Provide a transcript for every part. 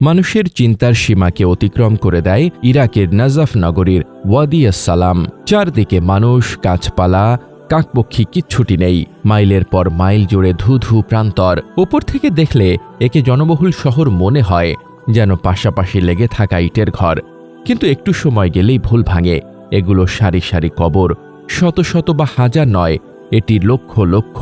মানুষের চিন্তার সীমাকে অতিক্রম করে দেয় ইরাকের নাজাফ নগরীর ওয়াদিয়াস সালাম চারদিকে মানুষ, গাছপালা, কাকপক্ষী কিচ্ছুটি নেই। মাইলের পর মাইল জুড়ে ধু ধু প্রান্তর। ওপর থেকে দেখলে একে জনবহুল শহর মনে হয়, যেন পাশাপাশি লেগে থাকা ইটের ঘর। কিন্তু একটু সময় গেলেই ভুল ভাঙে। এগুলো সারি সারি কবর। শত শত বা হাজার নয়, এটি লক্ষ লক্ষ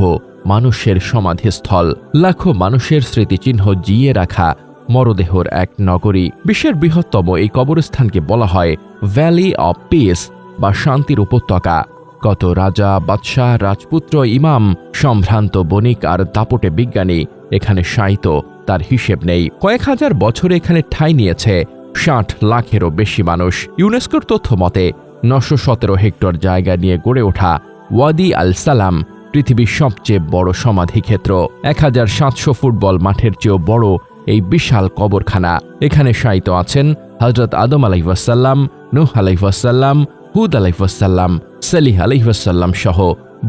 মানুষের সমাধিস্থল। লাখো মানুষের স্মৃতিচিহ্ন জিয়ে রাখা মরদেহর এক নগরী। বিশ্বের বৃহত্তম এই কবরস্থানকে বলা হয় ভ্যালি অব পিস বা শান্তির উপত্যকা। কত রাজা, বাদশাহ, রাজপুত্র, ইমাম, সম্ভ্রান্ত বণিক আর দাপটে বিজ্ঞানী এখানে শায়িত, তার হিসেব নেই। কয়েক হাজার বছরে এখানে ঠাঁই নিয়েছে, ষাট লাখেরও বেশি মানুষ। ইউনেস্কোর তথ্য মতে, নশো সতেরো হেক্টর জায়গা নিয়ে গড়ে ওঠা ওয়াদি আল সালাম পৃথিবীর সবচেয়ে বড় সমাধিক্ষেত্র। এক হাজার সাতশো ফুটবল মাঠের চেয়েও বড় এই বিশাল কবরখানা। এখানে শায়িত আছেন হজরত আদম আলাইসাল্লাম নুহ আলাইসাল্লাম হুদ আলাইসাল্লাম সালিহ আলাইসাল্লাম সহ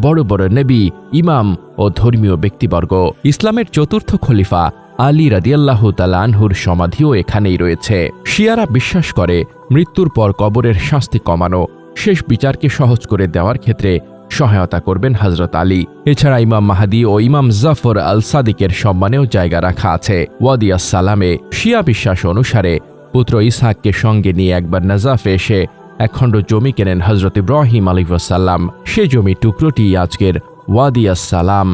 বড় বড় নবী, ইমাম ও ধর্মীয় ব্যক্তিবর্গ। ইসলামের চতুর্থ খলিফা আলী রাদিয়াল্লাহ তালানহুর সমাধিও এখানেই রয়েছে। শিয়ারা বিশ্বাস করে মৃত্যুর পর কবরের শাস্তি কমানো, শেষ বিচারকে সহজ করে দেওয়ার ক্ষেত্রে সহায়তা করবেন হজরত আলী। এছাড়া ইমাম মাহাদি ও ইমাম জাফর আল সাদিকের সম্মানেও জায়গা রাখা আছে। ওয়াদিয়া সালামে শিয়া বিশ্বাস অনুসারে পুত্র ইসহাককে সঙ্গে নিয়ে একবার নাজাফে এসে একখণ্ড জমি কেনেন হজরত ইব্রাহিম আলিফাসাল্লাম সে জমি টুকরোটি আজকের ওয়াদিয়া সালাম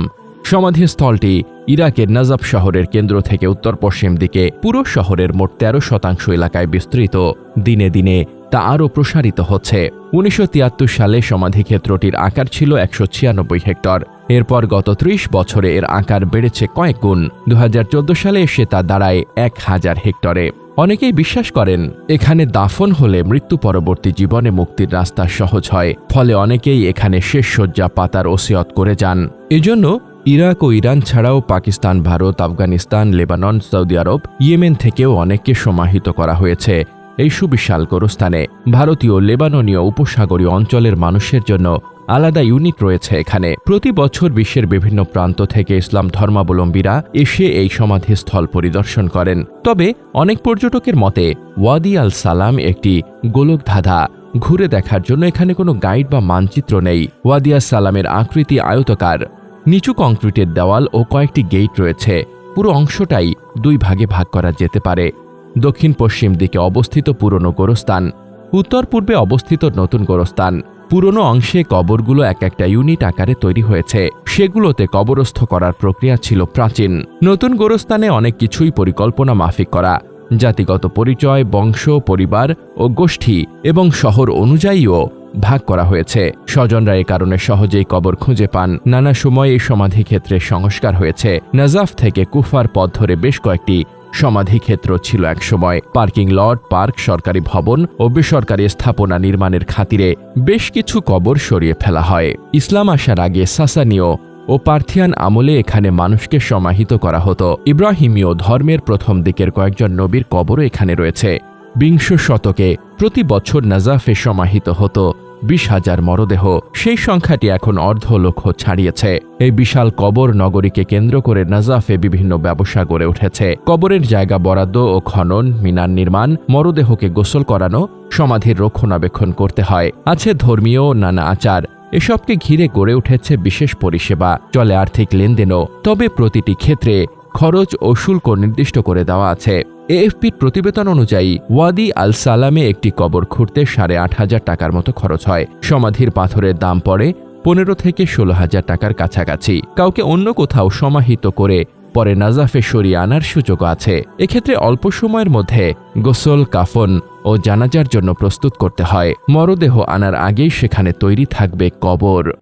সমাধিস্থলটি ইরাকের নাজাব শহরের কেন্দ্র থেকে উত্তর পশ্চিম দিকে, পুরো শহরের মোট তেরো শতাংশ এলাকায় বিস্তৃত। দিনে দিনে তা আরও প্রসারিত হচ্ছে। উনিশশো তিয়াত্তর সালে সমাধিক্ষেত্রটির আকার ছিল একশো ছিয়ানব্বই হেক্টর। এরপর গত ত্রিশ বছরে এর আকার বেড়েছে কয়েক গুণ। দু হাজার চোদ্দ সালে এসে তা দাঁড়ায় এক হাজার হেক্টরে। অনেকেই বিশ্বাস করেন, এখানে দাফন হলে মৃত্যু পরবর্তী জীবনে মুক্তির রাস্তা সহজ হয়, ফলে অনেকেই এখানে শেষ শয্যা পাতার ওসিয়ত করে যান। এজন্য ইরাক ও ইরান ছাড়াও Pakistan, Bharat, Afghanistan, Lebanon, Saudi Arab, Yemen থেকেও অনেককে সমাহিত করা হয়েছে। এই সুবিশাল গোরস্থানে ভারতীয় লেবাননীয় উপসাগরীয় অঞ্চলের মানুষের জন্য আলাদা ইউনিট রয়েছে এখানে। প্রতি বছর বিশ্বের বিভিন্ন প্রান্ত থেকে ইসলাম ধর্মাবলম্বীরা এসে এই সমাধিস্থল পরিদর্শন করেন। তবে অনেক পর্যটকের মতে, ওয়াদি আল সালাম একটি গোলকধাঁধা। ঘুরে দেখার জন্য এখানে কোনো গাইড বা মানচিত্র নেই। ওয়াদিয়া সালামের আকৃতি আয়তকার। নিচু কংক্রিটের দেওয়াল ও কয়েকটি গেট রয়েছে। পুরো অংশটাই দুই ভাগে ভাগ করা যেতে পারে। দক্ষিণ পশ্চিম দিকে অবস্থিত পুরনো গোরস্থান, উত্তর পূর্বে অবস্থিত নতুন গোরস্থান। পুরনো অংশে কবরগুলো এক একটা ইউনিট আকারে তৈরি হয়েছে। সেগুলোতে কবরস্থ করার প্রক্রিয়া ছিল প্রাচীন। নতুন গোরস্থানে অনেক কিছুই পরিকল্পনা মাফিক করা, জাতিগত পরিচয়, বংশ, পরিবার ও গোষ্ঠী এবং শহর অনুযায়ীও ভাগ করা হয়েছে। স্বজনরা এ কারণে সহজেই কবর খুঁজে পান। নানা সময় এই সমাধি ক্ষেত্রে সংস্কার হয়েছে। নাজাফ থেকে কুফার পথ ধরে বেশ কয়েকটি সমাধিক্ষেত্র ছিল একসময় পার্কিং লট, পার্ক, সরকারি ভবন ও বেসরকারি স্থাপনা নির্মাণের খাতিরে বেশ কিছু কবর সরিয়ে ফেলা হয়। ইসলাম আসার আগে সাসানীয় ও পার্থিয়ান আমলে এখানে মানুষকে সমাহিত করা হতো। ইব্রাহিমীয় ধর্মের প্রথম দিকের কয়েকজন নবীর কবরও এখানে রয়েছে। বিংশ শতকে প্রতি বছর নাজাফে সমাহিত হতো। বিশ হাজার মরদেহ। সেই সংখ্যাটি এখন অর্ধ লক্ষ ছাড়িয়েছে। এই বিশাল কবর নগরীকে কেন্দ্র করে নাজাফে বিভিন্ন ব্যবসা গড়ে উঠেছে। কবরের জায়গা বরাদ্দ ও খনন, মিনার নির্মাণ, মরদেহকে গোসল করানো, সমাধির রক্ষণাবেক্ষণ করতে হয়। আছে ধর্মীয় নানা আচার। এসবকে ঘিরে গড়ে উঠেছে বিশেষ পরিষেবা। চলে আর্থিক লেনদেনও। তবে প্রতিটি ক্ষেত্রে খরচ ও শুল্ক নির্দিষ্ট করে দেওয়া আছে। এএফপির প্রতিবেদন অনুযায়ী, ওয়াদি আল সালামে একটি কবর খুঁড়তে সাড়ে আট হাজার টাকার মতো খরচ হয়। সমাধির পাথরের দাম পড়ে পনেরো থেকে ষোলো হাজার টাকার কাছাকাছি। কাউকে অন্য কোথাও সমাহিত করে পরে নাজাফে সরিয়ে আনার সুযোগও আছে। এক্ষেত্রে অল্প সময়ের মধ্যে গোসল, কাফন ও জানাজার জন্য প্রস্তুত করতে হয়। মরদেহ আনার আগেই সেখানে তৈরি থাকবে কবর।